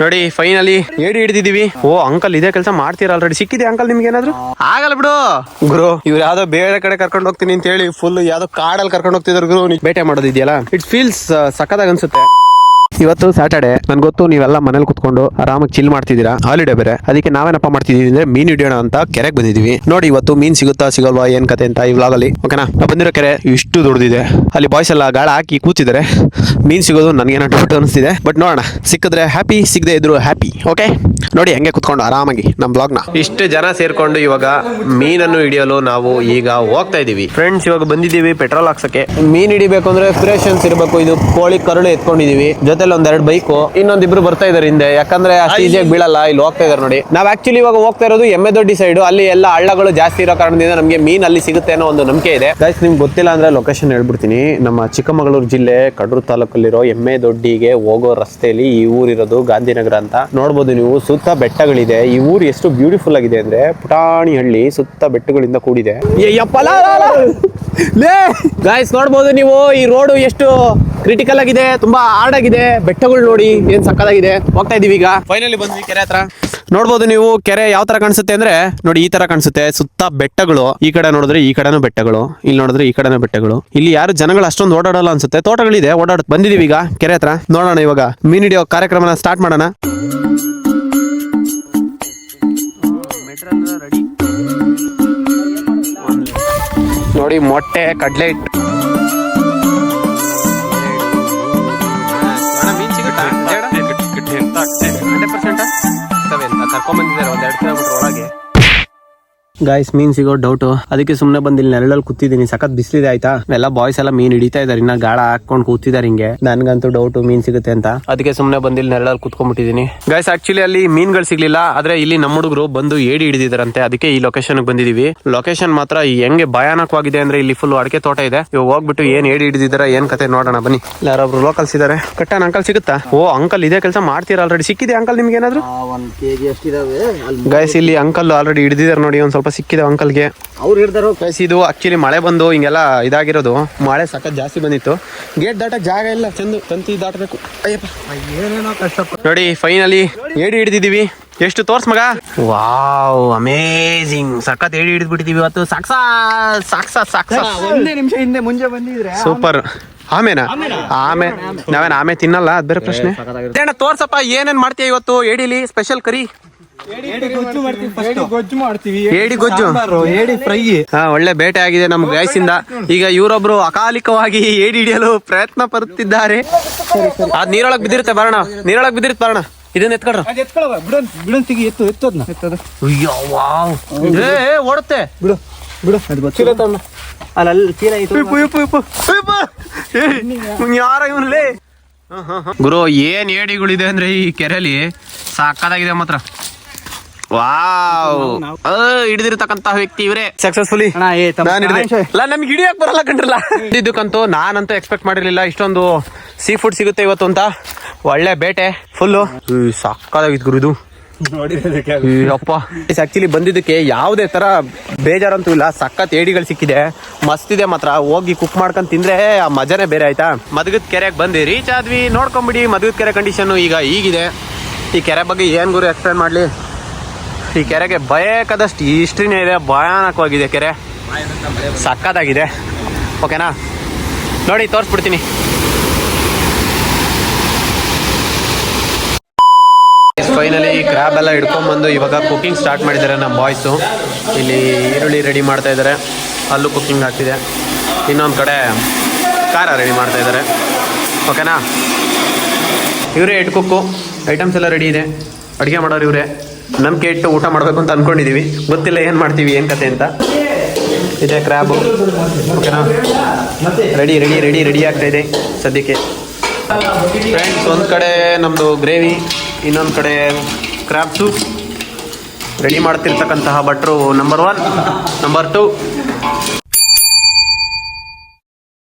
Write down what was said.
ನೋಡಿ ಫೈನಲಿ ಏಡಿ ಹಿಡಿದಿದೀವಿ ಓ ಅಂಕಲ್ ಇದೇ ಕೆಲಸ ಮಾಡ್ತೀರಾ ಆಲ್ರೆಡಿ ಸಿಕ್ಕಿದೆ ಅಂಕಲ್ ನಿಮ್ಗೆ ಏನಾದ್ರು? ಆಗಲ್ಲ ಬಿಡು. ಗುರು ಇವ್ರು ಯಾವ್ದೋ ಬೇರೆ ಕಡೆ ಕರ್ಕೊಂಡು ಹೋಗ್ತೀನಿ ಅಂತ ಹೇಳಿ ಫುಲ್ ಯಾವ್ದೋ ಕಾಡಲ್ಲಿ ಕರ್ಕೊಂಡು ಹೋಗ್ತಿದ್ರು ಗುರು ನೀವ್ ಬೇಟೆ ಮಾಡೋದಿದೆಯಲ್ಲ? ಇಟ್ ಫೀಲ್ಸ್ ಸಖತ್ತಾಗ ಅನ್ಸುತ್ತೆ. ಇವತ್ತು ಸ್ಯಾಟರ್ಡೆ ನನ್ ಗೊತ್ತು ನೀವೆಲ್ಲ ಮನೇಲಿ ಕುತ್ಕೊಂಡು ಆರಾಮಾಗಿ ಚಿಲ್ ಮಾಡ್ತಿದ್ದೀರಾ? ಹಾಲಿಡೇ ಬೇರೆ. ಅದಕ್ಕೆ ನಾವೇನಪ್ಪ ಮಾಡ್ತಿದೀವಿ ಅಂದ್ರೆ ಮೀನ್ ಹಿಡಿಯೋಣ ಅಂತ ಕೆರೆಗೆ ಬಂದಿದೀವಿ ನೋಡಿ ಇವತ್ತು ಮೀನ್ ಸಿಗುತ್ತಾ ಸಿಗಲ್ವಾ ಏನ್ ಕತೆ ಅಂತ ಈ ವ್ಲಾಗ್ ಅಲ್ಲಿ. ಓಕೆನಾ ನಾವು ಬಂದಿರೋ ಕೆರೆ ಇಷ್ಟು ದೊಡ್ಡದಿದೆ ಅಲ್ಲಿ ಬಾಯ್ಸ್ ಎಲ್ಲ ಗಾಳ ಹಾಕಿ ಕೂತಿದ್ದಾರೆ. ಮೀನ್ ಸಿಗೋದು ನನಗೇನೋ ಡೌಟ್ ಅನಿಸ್ತಿದೆ. ಬಟ್ ನೋಡೋಣ. ಸಿಕ್ಕಿದ್ರೆ ಹ್ಯಾಪಿ ಸಿಗದೆ ಇದ್ರು ಹ್ಯಾಪಿ ಓಕೆ ನೋಡಿ ಹಂಗೆ ಕುತ್ಕೊಂಡು ಆರಾಮಾಗಿ ನಮ್ಮ ಬ್ಲಾಗ್ನ ಇಷ್ಟು ಜನ ಸೇರ್ಕೊಂಡು ಇವಾಗ ಮೀನನ್ನು ಹಿಡಿಯಲು ನಾವು ಈಗ ಹೋಗ್ತಾ ಇದೀವಿ ಫ್ರೆಂಡ್ಸ್ ಇವಾಗ ಬಂದಿದ್ದೀವಿ ಪೆಟ್ರೋಲ್ ಹಾಕ್ಸಕ್ಕೆ. ಮೀನ್ ಹಿಡಿಬೇಕು ಅಂದ್ರೆ ಫ್ರೆಶನ್ಸ್ ಇರಬೇಕು. ಇದು ಕೋಳಿ ಕರುಳು ಎತ್ಕೊಂಡಿದೀವಿ ಜೊತೆಲಿ ಒಂದೆರಡು ಬೈಕ್ ಇನ್ನೊಂದಿಬ್ರು ಬರ್ತಾ ಇದಾರೆ ಹಿಂದೆ. ಯಾಕಂದ್ರೆ ಅಷ್ಟು ಈಸಿಯಾಗಿ ಬೀಳಲ್ಲ ಇಲ್ಲಿ ಹೋಗ್ತಾ ಇದಾರೆ ನೋಡಿ. ನಾವ್ ಆಕ್ಚುಲಿ ಇವಾಗ ಹೋಗ್ತಾ ಇರೋದು ಎಮ್ಮೆ ದೊಡ್ಡಿ ಸೈಡ್ ಅಲ್ಲಿ ಎಲ್ಲ ಹಳ್ಳಗಳು ಜಾಸ್ತಿ ಇರೋ ಕಾರಣದಿಂದ ನಮಗೆ ಮೀನ್ ಅಲ್ಲಿ ಸಿಗುತ್ತೆ ಅನ್ನೋ ಒಂದು ನಂಬಿಕೆ ಇದೆ. ಗೈಸ್ ನಿಮ್ಗೆ ಗೊತ್ತಿಲ್ಲ ಅಂದ್ರೆ ಲೊಕೇಶನ್ ಹೇಳ್ಬಿಡ್ತೀನಿ. ನಮ್ಮ ಚಿಕ್ಕಮಗಳೂರು ಜಿಲ್ಲೆ ಕಡೂರು ತಾಲೂಕಲ್ಲಿರೋ ಎಮ್ಮೆ ದೊಡ್ಡಿಗೆ ಹೋಗೋ ರಸ್ತೆಯಲ್ಲಿ ಈ ಊರಿರೋದು ಗಾಂಧಿನಗರ ಅಂತ. ನೋಡ್ಬೋದು ನೀವು ಸುತ್ತ ಬೆಟ್ಟಗಳಿದೆ. ಈ ಊರು ಎಷ್ಟು ಬ್ಯೂಟಿಫುಲ್ ಆಗಿದೆ ಅಂದ್ರೆ ಪುಟಾಣಿ ಹಳ್ಳಿ ಸುತ್ತ ಬೆಟ್ಟಗಳಿಂದ ಕೂಡಿದೆ. ಗಾಯ್ಸ್ ನೋಡ್ಬೋದು ನೀವು ಈ ರೋಡು ಎಷ್ಟು ಕ್ರಿಟಿಕಲ್ ಆಗಿದೆ ತುಂಬಾ ಹಾರ್ಡ್ ಆಗಿದೆ. ಬೆಟ್ಟಗಳು ನೋಡಿ ಏನ್ ಸಕ್ಕದಾಗಿದೆ ಹೋಗ್ತಾ ಇದೀವಿ ಈಗ. ಫೈನಲಿ ಬಂದ್ವಿ ಕೆರೆ ಹತ್ರ. ನೋಡ್ಬೋದು ನೀವು ಕೆರೆ ಯಾವ ತರ ಕಾಣಿಸುತ್ತೆ ಅಂದ್ರೆ ನೋಡಿ ಈ ತರ ಕಾಣಿಸುತ್ತೆ ಸುತ್ತ ಬೆಟ್ಟಗಳು ಈ ಕಡೆ ನೋಡಿದ್ರೆ ಈ ಕಡೆನೂ ಬೆಟ್ಟಗಳು ಇಲ್ಲಿ ನೋಡಿದ್ರೆ ಈ ಕಡೆನೂ ಬೆಟ್ಟಗಳು. ಇಲ್ಲಿ ಯಾರು ಜನಗಳು ಅಷ್ಟೊಂದು ಓಡಾಡಲ್ಲ ಅನ್ಸುತ್ತೆ. ತೋಟಗಳಿದೆ ಓಡಾಡ ಬಂದಿದೀವಿ ಈಗ ಕೆರೆ ಹತ್ರ. ನೋಡೋಣ ಇವಾಗ ಮೀನ್ ಹಿಡಿಯೋ ಕಾರ್ಯಕ್ರಮನ ಸ್ಟಾರ್ಟ್ ಮಾಡೋಣ. ನೋಡಿ ಮೊಟ್ಟೆ ಕಡ್ಲೆ ಹಿಟ್ಟು ಗಾಯ್ಸ್ ಮೀನ್ ಸಿಗೋ ಡೌಟ್ ಅದಕ್ಕೆ ಸುಮ್ನೆ ಬಂದ್ ಇಲ್ಲಿ ನೆರಳಲ್ಲಿ ಕೂತಿದ್ದೀನಿ. ಸಖತ್ ಬಿಸಿಲಿದೆ ಆಯ್ತಾ? ಎಲ್ಲ ಬಾಯ್ಸ್ ಎಲ್ಲ ಮೀನ್ ಹಿಡಿತಾ ಇದಾರೆ ಇನ್ನ ಗಾಳ ಹಾಕೊಂಡು ಕೂತಿದ್ದಾರೆ ಹಿಂಗೆ. ನನ್ಗಂತೂ ಡೌಟ್ ಮೀನ್ ಸಿಗುತ್ತೆ ಅಂತ. ಅದಕ್ಕೆ ಸುಮ್ನೆ ಬಂದ್ ಇಲ್ಲಿ ನೆರಳಲ್ಲಿ ಕುತ್ಕೊಂಡ್ಬಿಟ್ಟಿದೀನಿ ಗಾಯ್ಸ್ ಆಕ್ಚುಲಿ ಅಲ್ಲಿ ಮೀನ್ಗಳು ಸಿಗ್ಲಿಲ್ಲ. ಆದ್ರೆ ಇಲ್ಲಿ ನಮ್ಮ ಹುಡುಗರು ಬಂದು ಏಡಿ ಹಿಡಿದಿದಾರಂತೆ ಅದಕ್ಕೆ ಈ ಲೊಕೇಶನ್ ಬಂದಿದೀವಿ. ಲೊಕೇಶನ್ ಮಾತ್ರ ಹೆಂಗೆ ಭಯಾನಕವಾಗಿದೆ ಅಂದ್ರೆ ಇಲ್ಲಿ ಫುಲ್ ಅಡಿಕೆ ತೋಟ ಇದೆ. ಇವಾಗ ಹೋಗ್ಬಿಟ್ಟು ಏನ್ ಏಡಿ ಹಿಡಿದಿದಾರ ಏನ್ ಕತೆ ನೋಡೋಣ ಬನ್ನಿ. ಯಾರೊಬ್ರು ಲೋಕಲ್ಸ್ ಇದಾರೆ? ಕಟ್ಟನ್ ಅಂಕಲ್ ಸಿಗುತ್ತಾ? ಓ ಅಂಕಲ್ ಇದೇ ಕೆಲಸ ಮಾಡ್ತೀರಾ ಆಲ್ರೆಡಿ ಸಿಕ್ಕಿದೆ ಅಂಕಲ್ ನಿಮ್ಗೆ ಏನಾದ್ರು? ಗಾಯ್ಸ್ ಇಲ್ಲಿ ಅಂಕಲ್ ಆಲ್ರೆಡಿ ಹಿಡಿದಿದ್ದಾರೆ ನೋಡಿ ಒಂದ್ ಸ್ವಲ್ಪ ಸಿಕ್ಕಿದೆ ಅಂಕಲ್ಗೆ ಅವ್ರು ಹಿಡ್ದಾರು ಪ್ಲೇಸ್ ಇದು ಆಕ್ಚುಲಿ ಮಳೆ ಬಂದು ಹಿಂಗೆಲ್ಲ ಇದಾಗಿರೋದು. ಮಳೆ ಸಖತ್ ಜಾಸ್ತಿ ಬಂದಿತ್ತು. ಗೇಟ್ ದಾಟ ಜಾಗ ಇಲ್ಲ ಚಂದು ತಂತಿ ದಾಟಬೇಕು. ಅಯ್ಯಪ್ಪ. ಏನೇನೋ ಕಷ್ಟಪಟ್ಟು ನೋಡಿ ಫೈನಲಿ ಏಡಿ ಹಿಡ್ದಿದೀವಿ ಎಷ್ಟು ತೋರ್ಸ್ ಮಗ? ವಾವ್ ಅಮೇಜಿಂಗ್ ಸಖತ್ ಏಡಿ ಹಿಡಿದ್ಬಿಟ್ಟಿದೀವಿ ಇವತ್ತು. ಸಾಕ್ಸ ಸಾಕ್ಸ ಸಾಕ್ಸ ಒಂದೇ ನಿಮಿಷ ಹಿಂದೆ ಮುಂಜೆ ಬಂದಿದ್ರೆ ಸೂಪರ್ ಆಮೇನ? ಆಮೆ ನಾವೇನ್ ಆಮೆ ತಿನ್ನಲ್ಲ? ಅದ್ ಬೇರೆ ಪ್ರಶ್ನೆ. ತೋರ್ಸಪ್ಪ ಏನೇನ್ ಮಾಡ್ತೀಯ ಇವತ್ತು ಏಡಿಲಿ? ಸ್ಪೆಷಲ್ ಕರಿ. ಗೊಜ್ಜು ಮಾಡ್ತೀವಿ first. ಗೊಜ್ಜು ಮಾಡ್ತೀವಿ. ಏಡಿ ಗೊಜ್ಜು? ಏಡಿ ಫ್ರೈ. ಹಾ ಒಳ್ಳೆ ಬೇಟೆ ಆಗಿದೆ ನಮ್ ಇಂದ ಈಗ ಇವರೊಬ್ರು ಅಕಾಲಿಕವಾಗಿ ಏಡಿ ಹಿಡಿಯಲು ಪ್ರಯತ್ನ ಪಡುತ್ತಿದ್ದಾರೆ. ಅದ್ ನೀರೊಳಗ್ ಬಿದ್ದಿರುತ್ತೆ ಬರೋಣ ನೀರೊಳಗ್ ಬಿದ್ದಿರುತ್ತೆ ಬರೋಣ ಇದನ್ನ ಎತ್ಕೊಡ್ರ. ಅದ್ ಎತ್ಕೊಳವ. ಬಿಡನ್ ಬಿಡನ್ ತೆಗಿ ಎತ್ತು ಎತ್ತೋದ್ನ. ಎತ್ತದ. ಅಯ್ಯೋ ವಾವ್. ಏ ಏ, ಓಡುತ್ತೆ. ಬಿಡು ಬಿಡು. ಅದು ಗೊತ್ತಿಲ್ಲ ಅಲ್ಲಿ ಅಲ್ಲಿ ಚೀಲ ಐತು ಯಾರ ಇವನ್ಲೇ ಗುರು ಏನ್ ಏಡಿಗಳಿದೆ ಅಂದ್ರೆ ಈ ಕೆರೆಯಲ್ಲಿ ಸಾಕಾಗಿದೆ ಮಾತ್ರ. ವಾವ್. ಹಿಡಿದಿರ್ತಕ್ಕಂತ ವ್ಯಕ್ತಿ ಇವ್ರೆ. ಸಕ್ಸಸ್ಫುಲಿ ನಮ್ಗೆ ಹಿಡಿಯಕ್ ಬರಲ್ಲ ಕಂಡ್ರಲ್ಲ. ಇದಕ್ಕಂತೂ ನಾನಂತೂ ಎಕ್ಸ್ಪೆಕ್ಟ್ ಮಾಡಿರ್ಲಿಲ್ಲ. ಇಷ್ಟೊಂದು ಸೀ ಫುಡ್ ಸಿಗುತ್ತೆ ಇವತ್ತು ಅಂತ. ಒಳ್ಳೆ ಬೇಟೆ ಫುಲ್ಲು ಸಾಕಾಗಿತ್ತು ಗುರು ಇದು. ಅಪ್ಪ ಆಕ್ಚುಲಿ ಬಂದಿದ್ದಕ್ಕೆ ಯಾವುದೇ ತರ ಬೇಜಾರಂತೂ ಇಲ್ಲ. ಸಖತ್ ಏಡಿಗಳು ಸಿಕ್ಕಿದೆ. ಮಸ್ತ್ ಇದೆ ಮಾತ್ರ. ಹೋಗಿ ಕುಕ್ ಮಾಡ್ಕೊಂಡ್ ತಿಂದ್ರೆ ಆ ಮಜಾನೇ ಬೇರೆ ಆಯ್ತಾ? ಮದಗದ್ ಕೆರೆಗೆ ಬಂದು ರೀಚ್ ಆದ್ವಿ. ನೋಡ್ಕೊಂಬಿಡಿ ಮದಗದ್ ಕೆರೆ ಕಂಡೀಷನ್ ಈಗ ಈಗಿದೆ. ಈ ಕೆರೆ ಬಗ್ಗೆ ಏನ್ ಗುರು ಎಕ್ಸ್ಪ್ಲೇನ್ ಮಾಡ್ಲಿ? ಈ ಕೆರೆಗೆ ಬೇಕಾದಷ್ಟು ಹಿಸ್ಟ್ರಿನೇ ಇದೆ. ಭಯಾನಕವಾಗಿದೆ ಕೆರೆ. ಸಕ್ಕತ್ತಾಗಿದೆ ಓಕೆನಾ? ನೋಡಿ, ತೋರಿಸ್ಬಿಡ್ತೀನಿ. ಫೈನಲಿ ಕ್ರ್ಯಾಬ್ ಎಲ್ಲ ಹಿಡ್ಕೊಂಬಂದು ಇವಾಗ ಕುಕಿಂಗ್ ಸ್ಟಾರ್ಟ್ ಮಾಡಿದ್ದಾರೆ ನಮ್ಮ ಬಾಯ್ಸು ಇಲ್ಲಿ ಈರುಳ್ಳಿ ರೆಡಿ ಮಾಡ್ತಾ ಇದ್ದಾರೆ. ಅಲ್ಲೂ ಕುಕ್ಕಿಂಗ್ ಆಗ್ತಿದೆ. ಇನ್ನೊಂದು ಕಡೆ ಖಾರ ರೆಡಿ ಮಾಡ್ತಾ ಇದ್ದಾರೆ. ಓಕೆನಾ? ಇವರೇ ಎಡ್ ಕುಕ್ಕು ಐಟಮ್ಸ್ ಎಲ್ಲ ರೆಡಿ ಇದೆ. ಅಡುಗೆ ಮಾಡೋರು ಇವರೇ. ನಂಬಿಕೆ ಇಟ್ಟು ಊಟ ಮಾಡಬೇಕು ಅಂತ ಅಂದ್ಕೊಂಡಿದ್ದೀವಿ ಗೊತ್ತಿಲ್ಲ ಏನು ಮಾಡ್ತೀವಿ, ಏನು ಕತೆ ಅಂತ. ಇದೆ crab ready ready ready ready ಆಗ್ತಾ ಇದೆ ಸದ್ಯಕ್ಕೆ. ಫ್ರೆಂಡ್ಸ್ ಒಂದು ಕಡೆ ನಮ್ಮದು ಗ್ರೇವಿ ಇನ್ನೊಂದು ಕಡೆ ಕ್ರಾಬ್ ಸೂಪ್ ರೆಡಿ ಮಾಡ್ತಿರ್ತಕ್ಕಂತಹ ಭಟ್ರು ನಂಬರ್ ಒನ್ ನಂಬರ್ ಟು